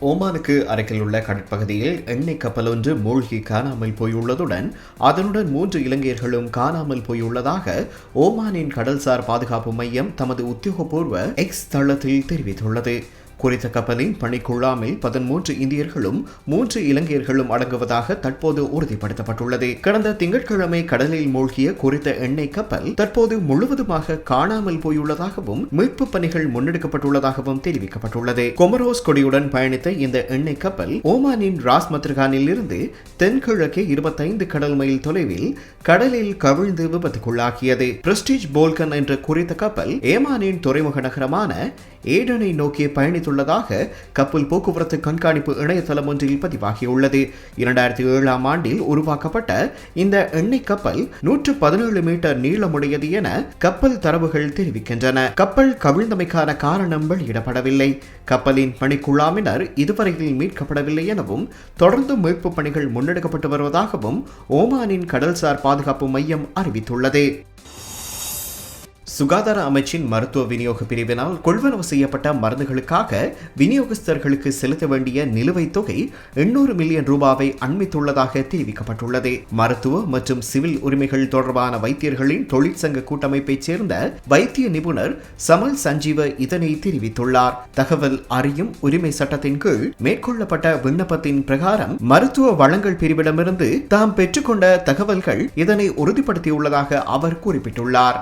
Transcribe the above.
ஓமானுக்கு அருகில் உள்ள கடற்பகுதியில் எண்ணெய் கப்பல் ஒன்று மூழ்கி காணாமல் போயுள்ளதுடன் அதனுடன் மூன்று இலங்கையர்களும் காணாமல் போயுள்ளதாக ஓமானின் கடல்சார் பாதுகாப்பு மையம் தமது உத்தியோகபூர்வ எக்ஸ் தளத்தில் தெரிவித்துள்ளது. குறித்த கப்பலின் பணிக்குழாமில் பதிமூன்று இந்தியர்களும் மூன்று இலங்கையர்களும் அடங்குவதாக தற்போது உறுதிப்படுத்தப்பட்டுள்ளது. கடந்த திங்கட்கிழமை கடலில் மூழ்கிய குறித்த எண்ணெய் கப்பல் தற்போது முழுவதுமாக காணாமல் போயுள்ளதாகவும் மீட்பு பணிகள் முன்னெடுக்கப்பட்டுள்ளதாகவும் தெரிவிக்கப்பட்டுள்ளது. கொமரோஸ் கொடியுடன் பயணித்த இந்த எண்ணெய் கப்பல் ஓமானின் ராஸ் மத்ரகானில் இருந்து தென்கிழக்கே இருபத்தைந்து கடல் மைல் தொலைவில் கடலில் கவிழ்ந்து விபத்துக்குள்ளாகியது பிரஸ்டீஜ் போல்கன் என்ற குறித்த கப்பல் ஏமானின் துறைமுக நகரமான ஏடனை நோக்கி பயணித்துள்ளதாக கப்பல் போக்குவரத்து கண்காணிப்பு இணையதளம் ஒன்றில் பதிவாகியுள்ளது. இரண்டாயிரத்தி ஏழாம் ஆண்டில் உருவாக்கப்பட்ட இந்த எண்ணெய் கப்பல் நூற்று பதினேழு மீட்டர் நீளமுடையது என கப்பல் தரவுகள் தெரிவிக்கின்றன. கப்பல் கவிழ்ந்தமைக்கான காரணம் வெளியிடப்படவில்லை. கப்பலின் பணிக்குழாமினர் இதுவரையில் மீட்கப்படவில்லை எனவும் தொடர்ந்து மீட்பு பணிகள் முன்னெடுக்கப்பட்டு வருவதாகவும் ஓமானின் கடல்சார் பாதுகாப்பு மையம் அறிவித்துள்ளது. சுகாதார அமைச்சின் மருத்துவ விநியோக பிரிவினால் கொள்வனவு செய்யப்பட்ட மருந்துகளுக்காக விநியோகஸ்தர்களுக்கு செலுத்த வேண்டிய நிலுவைத் தொகை எண்ணூறு மில்லியன் ரூபாவை அண்மித்துள்ளதாக தெரிவிக்கப்பட்டுள்ளது. மருத்துவ மற்றும் சிவில் உரிமைகள் தொடர்பான வைத்தியர்களின் தொழிற்சங்க கூட்டமைப்பைச் சேர்ந்த வைத்திய நிபுணர் சமல் சஞ்சீவ இதனை தெரிவித்துள்ளார். தகவல் அறியும் உரிமை சட்டத்தின் கீழ் மேற்கொள்ளப்பட்ட விண்ணப்பத்தின் பிரகாரம் மருத்துவ வளங்கள் பிரிவிடமிருந்து தாம் பெற்றுக்கொண்ட தகவல்கள் இதனை உறுதிப்படுத்தியுள்ளதாக அவர் குறிப்பிட்டுள்ளார்.